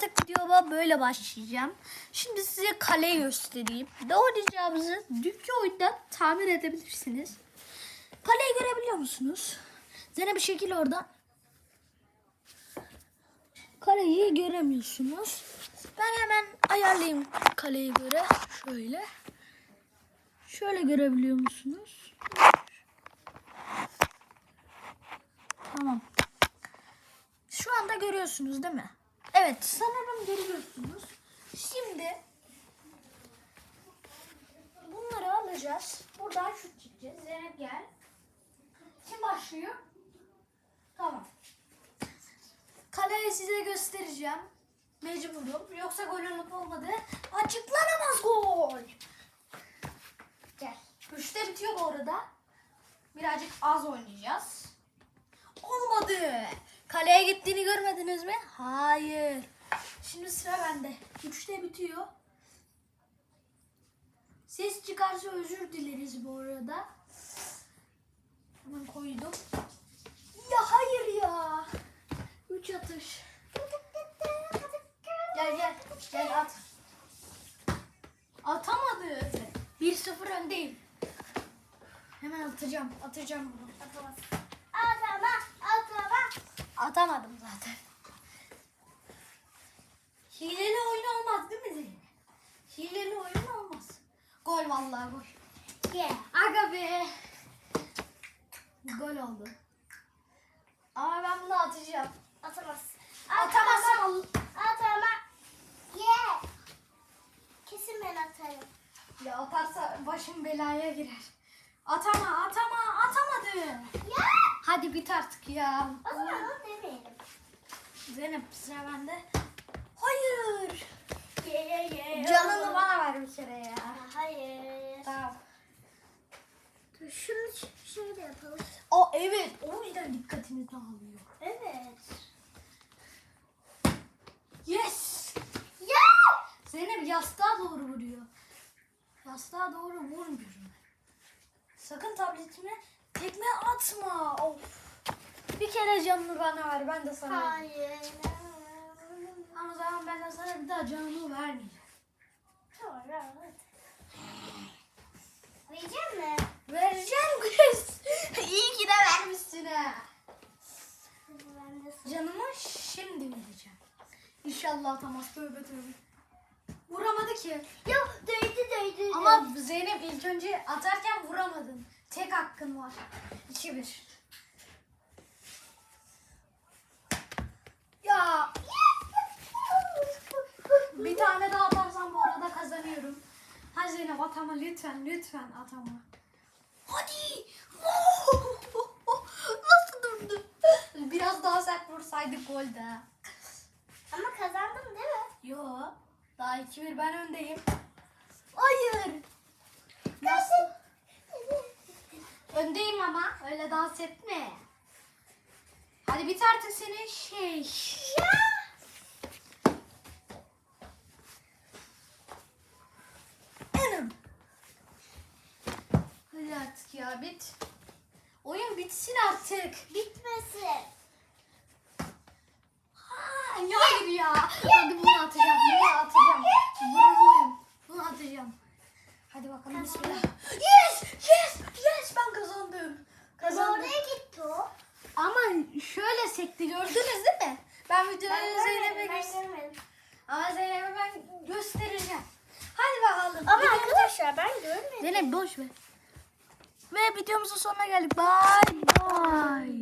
artık videoma böyle başlayacağım. Şimdi size kaleyi göstereyim. Ne oynayacağımızı dünkü oyundan tahmin edebilirsiniz. Kaleyi görebiliyor musunuz? Zene bir şekil orada. Kaleyi göremiyorsunuz. Ben hemen ayarlayayım kaleyi göre. Şöyle. Şöyle görebiliyor musunuz? Tamam. Şu anda görüyorsunuz değil mi? Evet sanırım görüyorsunuz. Şimdi bunları alacağız. Buradan şut çekeceğiz. Zeynep gel. Kim başlıyor? Tamam. Kaleyi size göstereceğim. Mecburum. Yoksa gol olup olmadı. Açıklanamaz gol. Gel. Üçte bitiyor bu arada. Birazcık az oynayacağız. Olmadı. Kaleye gittiğini görmediniz mi? Hayır. Şimdi sıra bende. Üçte bitiyor. Ses çıkarsa özür dileriz bu arada. Hemen koydum. Ya hayır ya. Üç atış. Gel gel. Gel at. Atamadı. 1-0 öndeyim. Hemen atacağım. Atacağım bunu. Atamaz. Atama, atama. Atamadım zaten. Hileli oyun olmaz değil mi Zeynep? Hileli oyun olmaz. Gol vallahi gol. Yeah. Aga be. Gol oldu. Ama ben bunu atacağım. Atamaz. Atamazsam. Atama. Yeah. Kesin ben atarım. Ya atarsa başım belaya girer. Atama atama atamadı. Ya. Hadi bit artık ya. O zaman. Zeynep sıra bende. Hayır. Yeah, yeah, yeah. Canını bana ver bir kere ya. Hayır. Tamam. Dur, Şunu şöyle yapalım. O evet. O yüzden dikkatini dağılıyor. Evet. Yes. Ya. Zeynep yastığa doğru vuruyor. Yastığa doğru vurmuyorum. Sakın tabletime tekme atma. Of. Bir kere canını bana ver. Ben de sana. Hayır. Ama o zaman ben de sana bir daha canımı vermeyeceğim. Tamam, evet. Vereceğim mi? Vereceğim kız. İyi ki de vermişsin ha. Ben de sana. Canımı şimdi vereceğim. İnşallah atamaz. Tövbe tövbe. Vuramadı ki. Yok değdi değdi. Ama Zeynep ilk önce atarken vuramadın. Tek hakkın var. 2-1. Ya bir tane daha atarsam bu arada kazanıyorum. Hadi Zeynep atama lütfen lütfen atama. Hadi. Nasıl durdu? Biraz daha sert vursaydık gol de. Ama kazandım değil mi? Yo. Daha 2-1 ben öndeyim. Hayır. Nasıl? Öndeyim ama öyle dans etme. Hadi bit artık senin şey. Anam. Hadi artık ya bit. Oyun bitsin artık. Bitmesin. Ha, ya ya. Hadi bunu atacağım. Bunu atacağım. Vuruluyum. Bunu atacağım. Hadi bakalım bismillah. Yes! Yes! Yes! Ben kazandım. Kazandım. Oraya gitti o. Ama şöyle sekti gördünüz değil mi? Ben videoyu Zeynep'e görmedim. Ben göster- görmedim. Ama Zeynep'e ben göstereceğim. Hadi bakalım. Ama Videomuza- arkadaşlar ben görmedim. Zeynep boş ver. Ve videomuzun sonuna geldik. Bye bye.